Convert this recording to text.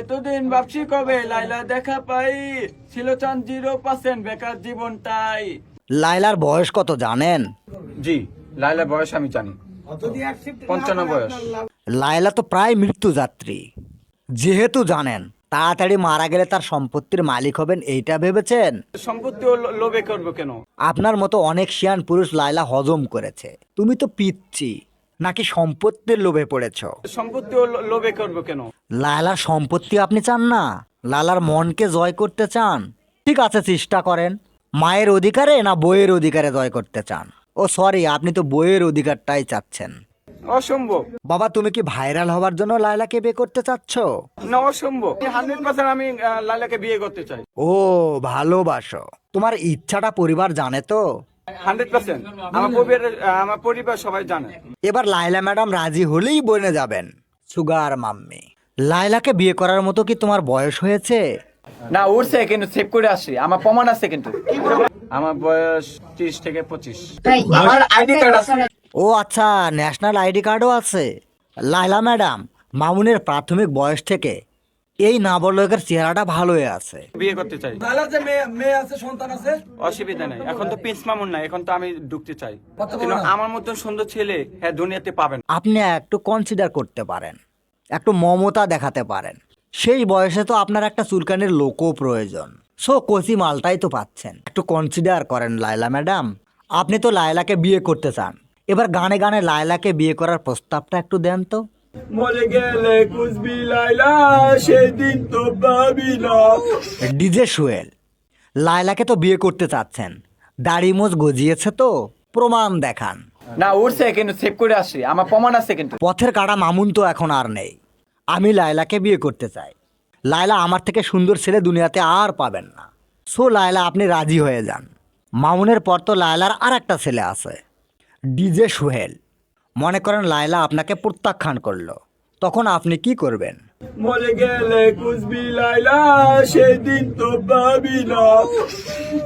এতদিন ভাবছি কবে লাইলা দেখা পাই। ছিল চান জিরো পার্সেন্ট বেকার জীবনটাই লাইলার বয়স কত জানেন? জি লাইলার বয়স আমি জানি। পঞ্চান্ন বয়স। লাইলা তো প্রায় মৃত্যুযাত্রী যেহেতু জানেন তাড়াতাড়ি মারা গেলে তার সম্পত্তির মালিক হবেন এইটা ভেবেছেন? সম্পত্তি লোভে করব কেন? আপনার মতো অনেক শিয়ান পুরুষ লাইলা হজম করেছে। তুমি তো পিচ্ছি। নাকি সম্পত্তির লোভে পড়েছ? সম্পত্তি লোভে করব কেন? লায়লার সম্পত্তি আপনি চান না? লালার মনকে জয় করতে চান? ঠিক আছে চেষ্টা করেন। মায়ের অধিকারে না বইয়ের অধিকারে জয় করতে চান? ও সরি আপনি তো বইয়ের অধিকারটাই চাচ্ছেন। অসম্ভব। বাবা তুমি কি ভাইরাল হওয়ার জন্য লায়লাকে বিয়ে করতে চাচ্ছ? না অসম্ভব। হান্ড্রেড পার্সেন্ট আমি আহ, লাইলাকে বিয়ে করতে চাই। ও ভালোবাসো। তোমার ইচ্ছাটা পরিবার জানে তো? আমার পরিবার সবাই জানে। এবার লাইলা ম্যাডাম রাজি হলেই বনে যাবেন। Sugar mummy. লাইলাকে বিয়ে করার মতো কি তোমার বয়স হয়েছে? না উঠছে কিন্তু সেভ করে আসি আমার প্রমাণ আছে কিন্তু। আমার বয়স ত্রিশ থেকে পঁচিশ। আমার আইডি কার্ড আছে। ও আচ্ছা ন্যাশনাল আইডি কার্ডও আছে। লাইলা ম্যাডাম মামুনের প্রাথমিক বয়স থেকে এই না নাবালকের চেহারাটা ভালোই আছে। বিয়ে করতে চাই। যে মেয়ে মেয়ে আছে সন্তান আছে? অসুবিধা নাই। এখন তো পিন্স মামুন নাই এখন তো আমি ঢুকতে চাই। কিন্তু আমার মতন সুন্দর ছেলে হ্যাঁ দুনিয়াতে পাবেন আপনি একটু কনসিডার করতে পারেন একটু মমতা দেখাতে পারেন। সেই বয়সে তো আপনার একটা চুলকানির লোকও প্রয়োজন। সো কচি মালটাই তো পাচ্ছেন। একটু কনসিডার করেন লায়লা ম্যাডাম। আপনি তো লায়লাকে বিয়ে করতে চান। এবার গানে গানে লায়লাকে বিয়ে করার প্রস্তাবটা একটু দেন তো। মরে গেলে লাইলা তো পাবি না। ডিজে সুয়েল লায়লাকে তো বিয়ে করতে চাচ্ছেন। দাড়ি মোজ গজিয়েছে তো প্রমাণ দেখান। না উঠছে কিন্তু সেভ করে আসি আমার প্রমাণ আছে কিন্তু। পথের কাটা মামুন তো এখন আর নেই। আমি লায়লাকে বিয়ে করতে চাই। লায়লা আমার থেকে সুন্দর ছেলে দুনিয়াতে আর পাবেন না। সো লায়লা আপনি রাজি হয়ে যান। মামুনের পর তো লায়লার আর একটা ছেলে আছে। ডিজে সুহেল। মনে করেন লায়লা আপনাকে প্রত্যাখ্যান করল। তখন আপনি কি করবেন? মরে গেলে কুচবি লাইলা সেদিন তো ভাবি না।